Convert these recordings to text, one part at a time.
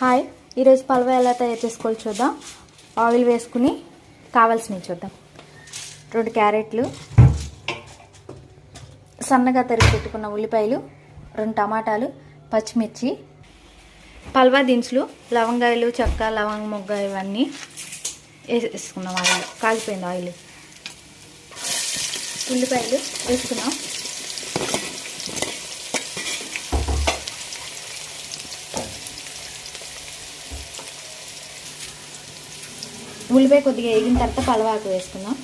Hi ఈరోజు పలవ ఎలా తయారు చేసుకోవాలి చూద్దాం. ఆయిల్ వేసుకుని కావాల్సినవి చూద్దాం. రెండు క్యారెట్లు సన్నగా తరిగి పెట్టుకున్న ఉల్లిపాయలు రెండు టమాటాలు పచ్చిమిర్చి పల్వా దినుసులు లవంగాయలు చెక్క లవంగ మొగ్గ ఇవన్నీ వేసుకున్నాం ఆయిల్. కాలిపోయింది ఆయిల్. ఉల్లిపాయలు వేసుకున్నాం ఉల్లిపాయ కొద్దిగా వేగిన తర్వాత పలవాకు వేసుకుందాం.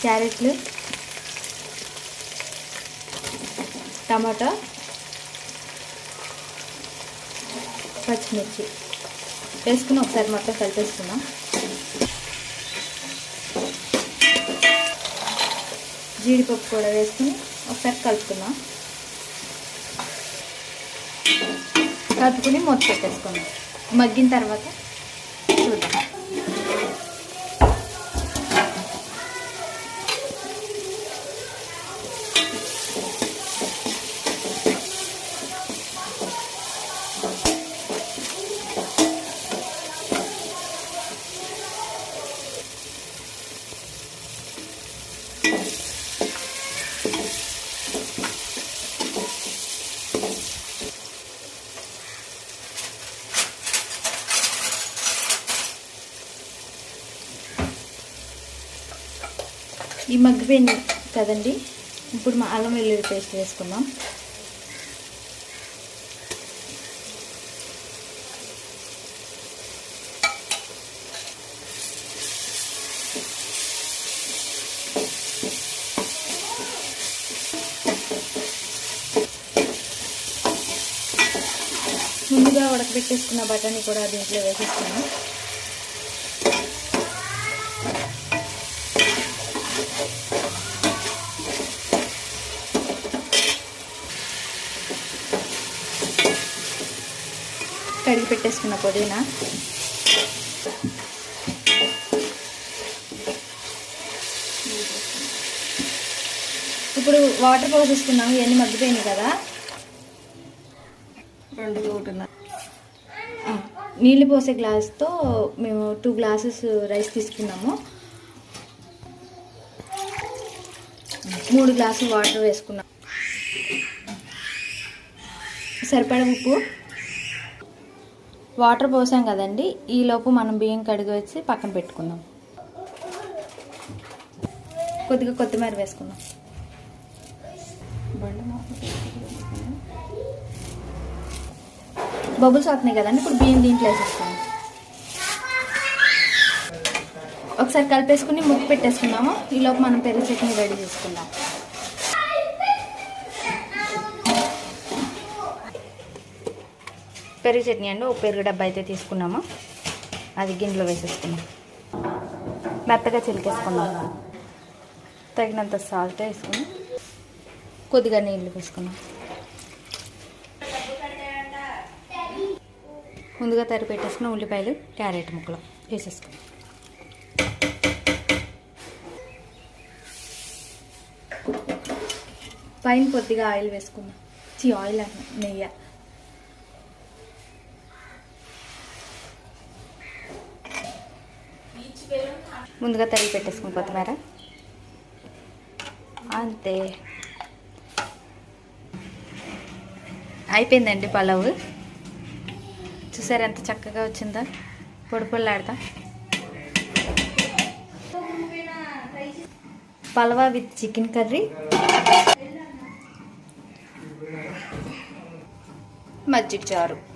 క్యారెట్లు టమాటా పచ్చిమిర్చి. వేసుకుని ఒకసారి మొత్తం కలిపేసుకుందాం. జీడిపప్పు కూడా వేసుకుని ఒకసారి కలుపుకుందాం. కలుపుకుని మూత పెట్టేసుకుందాం. మగ్గిన తర్వాత ఈ మగ్గిపోయింది కదండి. ఇప్పుడు మా అల్లం వెల్లుల్లి పేస్ట్ వేసుకుందాం. ముందుగా ఉడకబెట్టేసుకున్న బఠానీ కూడా దీంట్లో వేసేస్తున్నాం కడిగి పెట్టేసుకున్న పుదీనా. ఇప్పుడు వాటర్ పోసేసుకున్నాము ఇవన్నీ మగ్గిపోయినాయి కదా. రెండు ఒకటిన్నర. నీళ్ళు పోసే గ్లాస్తో మేము టూ గ్లాసెస్ రైస్ తీసుకున్నాము. మూడు గ్లాసులు వాటర్ వేసుకున్నాం. సరిపడ ఉప్పు? వాటర్ పోసాం కదండి. ఈలోపు మనం బియ్యం కడిగి వచ్చి పక్కన పెట్టుకుందాం. కొద్దిగా కొత్తిమీర వేసుకుందాం. బబుల్స్ అవుతున్నాయి కదండి. ఇప్పుడు బియ్యం దీంట్లో వేసేస్తాము ఒకసారి కలిపేసుకుని ముక్కు పెట్టేసుకున్నాము ఈలోపు మనం పెరుగు చట్నీ రెడీ చేసుకుందాం. పెరుగు చట్నీ అండి. ఒక పెరుగు డబ్బా అయితే తీసుకున్నాము. అది గిన్నెలో వేసేసుకున్నాం. మెత్తగా చిలికేసుకున్నాం. తగినంత సాల్ట్ వేసుకుని కొద్దిగా నీళ్ళు వేసుకున్నాం ముందుగా తరి పెట్టేసుకున్న ఉల్లిపాయలు క్యారెట్ ముక్కలు వేసేసుకున్నాం. పైన కొద్దిగా ఆయిల్ వేసుకుందాం చి ఆయిల్ అన్న నెయ్యి. ముందుగా తరిగి పెట్టేసుకుని కొత్తిమీర. అంతే. అయిపోయిందండి పలావు. చూసారు ఎంత చక్కగా వచ్చిందో? పొడి పొళ్ళాడతా పలవా విత్ చికెన్ కర్రీ. మజ్జిగ చారు.